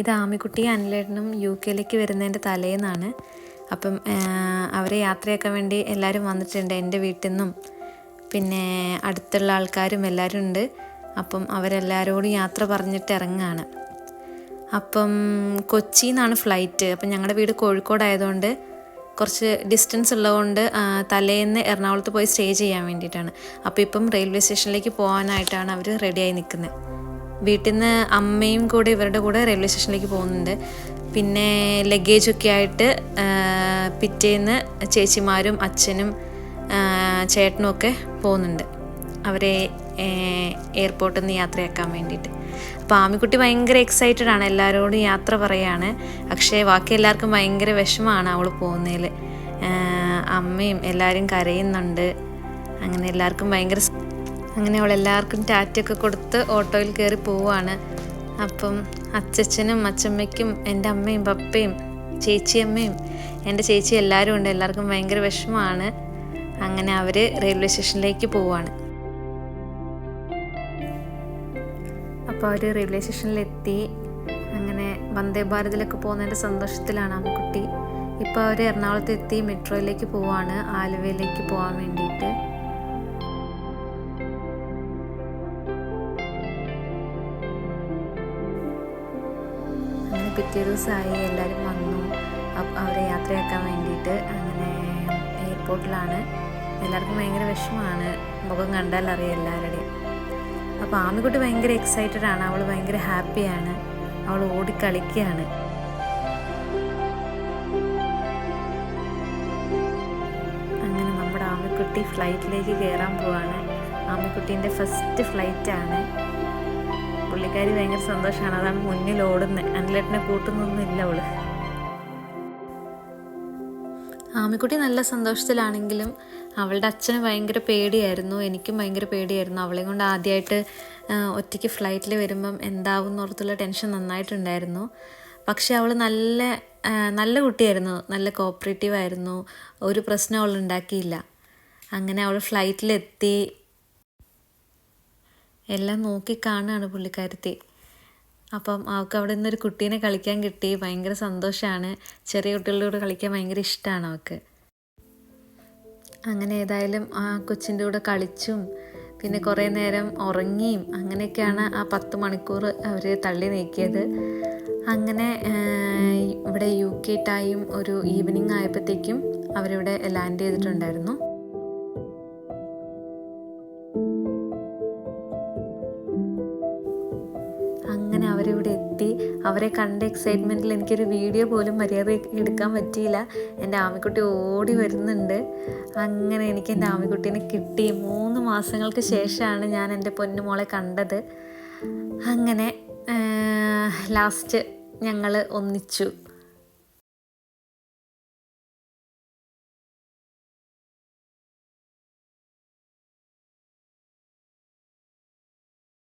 ഇത് ആമിക്കുട്ടി അനിലേട്ടനും യു കെയിലേക്ക് വരുന്നതിന്റെ തലേന്നാണ്. അപ്പം അവരെ യാത്രയാക്കാൻ വേണ്ടി എല്ലാവരും വന്നിട്ടുണ്ട് എന്റെ വീട്ടിൽ നിന്നും. പിന്നെ അടുത്തുള്ള ആൾക്കാരും എല്ലാവരും ഉണ്ട്. അപ്പം അവരെല്ലാവരോടും യാത്ര പറഞ്ഞിട്ട് ഇറങ്ങുകയാണ്. അപ്പം കൊച്ചിയിൽ നിന്നാണ് ഫ്ലൈറ്റ്. അപ്പം ഞങ്ങളുടെ വീട് കോഴിക്കോടായതുകൊണ്ട് കുറച്ച് ഡിസ്റ്റൻസ് ഉള്ളതുകൊണ്ട് തലേന്ന് എറണാകുളത്ത് പോയി സ്റ്റേ ചെയ്യാൻ വേണ്ടിയിട്ടാണ്. അപ്പോൾ ഇപ്പം റെയിൽവേ സ്റ്റേഷനിലേക്ക് പോകാനായിട്ടാണ് അവർ റെഡിയായി നിൽക്കുന്നത്. വീട്ടിൽ നിന്ന് അമ്മയും കൂടെ ഇവരുടെ കൂടെ റെയിൽവേ സ്റ്റേഷനിലേക്ക് പോകുന്നുണ്ട്. പിന്നെ ലഗേജൊക്കെ ആയിട്ട് പിറ്റേന്ന് ചേച്ചിമാരും അച്ഛനും ചേട്ടനും ഒക്കെ പോകുന്നുണ്ട്. അവരെ എയർപോർട്ടിൽ നിന്ന് യാത്രയാക്കാൻ വേണ്ടിയിട്ട്. അപ്പോൾ ആമിക്കുട്ടി ഭയങ്കര എക്സൈറ്റഡ് ആണ്. എല്ലാവരോടും യാത്ര പറയാണ്. പക്ഷേ ബാക്കി എല്ലാവർക്കും ഭയങ്കര വിഷമമാണ് അവൾ പോകുന്നതിൽ അമ്മയും എല്ലാവരും കരയുന്നുണ്ട്. അങ്ങനെ എല്ലാവർക്കും ഭയങ്കര അങ്ങനെ അവൾ എല്ലാവർക്കും ടാറ്റൊക്കെ കൊടുത്ത് ഓട്ടോയിൽ കയറി പോവുകയാണ് അപ്പം അച്ചച്ചനും അച്ചമ്മയ്ക്കും എന്റെ അമ്മയും പപ്പയും ചേച്ചിയമ്മയും എന്റെ ചേച്ചി എല്ലാവരും ഉണ്ട്. എല്ലാവർക്കും ഭയങ്കര വിഷമമാണ്. അങ്ങനെ അവർ റെയിൽവേ സ്റ്റേഷനിലേക്ക് പോവുകയാണ് അപ്പോൾ അവർ റെയിൽവേ സ്റ്റേഷനിലെത്തി. അങ്ങനെ വന്ദേ ഭാരതിലൊക്കെ പോകുന്നതിന്റെ സന്തോഷത്തിലാണ് അമ്മക്കുട്ടി ഇപ്പോൾ അവർ എറണാകുളത്ത് എത്തി മെട്രോയിലേക്ക് പോവാണ് ആലുവയിലേക്ക് പോകാൻ വേണ്ടിയിട്ട്. പിറ്റേ ദിവസമായി എല്ലാവരും വന്നു. അവരെ യാത്രയാക്കാൻ വേണ്ടിയിട്ട് അങ്ങനെ എയർപോർട്ടിലാണ്. എല്ലാവർക്കും ഭയങ്കര വിഷമമാണ്. മുഖം കണ്ടാൽ അറിയാം എല്ലാവരുടെയും. അപ്പോൾ ആമിക്കുട്ടി ഭയങ്കര എക്സൈറ്റഡ് ആണ്. അവൾ ഭയങ്കര ഹാപ്പിയാണ് അവൾ ഓടിക്കളിക്കുകയാണ്. അങ്ങനെ നമ്മുടെ ആമിക്കുട്ടി ഫ്ലൈറ്റിലേക്ക് കയറാൻ പോവാണ്. ആമിക്കുട്ടീന്റെ ഫസ്റ്റ് ഫ്ലൈറ്റാണ് പുള്ളിക്കാരി ഭയങ്കര സന്തോഷമാണ്. അതാണ് മുന്നിൽ ഓടുന്നത് അനിലേട്ടനെ കൂട്ടുന്നൊന്നുമില്ല അവൾ. ആമിക്കുട്ടി നല്ല സന്തോഷത്തിലാണെങ്കിലും അവളുടെ അച്ഛന് ഭയങ്കര പേടിയായിരുന്നു. എനിക്കും ഭയങ്കര പേടിയായിരുന്നു. അവളെ കൊണ്ട് ആദ്യമായിട്ട് ഒറ്റയ്ക്ക് ഫ്ലൈറ്റിൽ വരുമ്പം എന്താവും എന്നോർത്തുള്ള ടെൻഷൻ നന്നായിട്ടുണ്ടായിരുന്നു. പക്ഷെ അവൾ നല്ല നല്ല കുട്ടിയായിരുന്നു. നല്ല കോപ്പറേറ്റീവ് ആയിരുന്നു. ഒരു പ്രശ്നം അവൾ ഉണ്ടാക്കിയില്ല അങ്ങനെ അവൾ ഫ്ലൈറ്റിലെത്തി എല്ലാം നോക്കി കാണുകയാണ് പുള്ളിക്കാരത്തി. അപ്പം അവൾക്ക് അവിടെ നിന്നൊരു കുട്ടീനെ കളിക്കാൻ കിട്ടി. ഭയങ്കര സന്തോഷമാണ് ചെറിയ കുട്ടികളുടെ കൂടെ കളിക്കാൻ ഭയങ്കര ഇഷ്ടമാണ് അവൾക്ക്. അങ്ങനെ ഏതായാലും ആ കൊച്ചിന്റെ കൂടെ കളിച്ചും പിന്നെ കുറേ നേരം ഉറങ്ങിയും അങ്ങനെയൊക്കെയാണ് ആ പത്ത് മണിക്കൂർ അവർ തള്ളി നീക്കിയത്. അങ്ങനെ ഇവിടെ യു കെ ടൈം ഒരു ഈവനിങ് ആയപ്പോഴത്തേക്കും അവരിവിടെ ലാൻഡ് ചെയ്തിട്ടുണ്ടായിരുന്നു. അങ്ങനെ അവരിവിടെ എത്തി. അവരെ കണ്ട എക്സൈറ്റ്മെന്റിൽ എനിക്കൊരു വീഡിയോ പോലും മര്യാദ എടുക്കാൻ പറ്റിയില്ല. എന്റെ ആമിക്കുട്ടി ഓടി വരുന്നുണ്ട്. അങ്ങനെ എനിക്ക് എന്റെ ആമിക്കുട്ടീനെ കിട്ടി. മൂന്ന് മാസങ്ങൾക്ക് ശേഷമാണ് ഞാൻ എന്റെ പൊന്നുമോളെ കണ്ടത്. അങ്ങനെ ലാസ്റ്റ് ഞങ്ങൾ ഒന്നിച്ചു.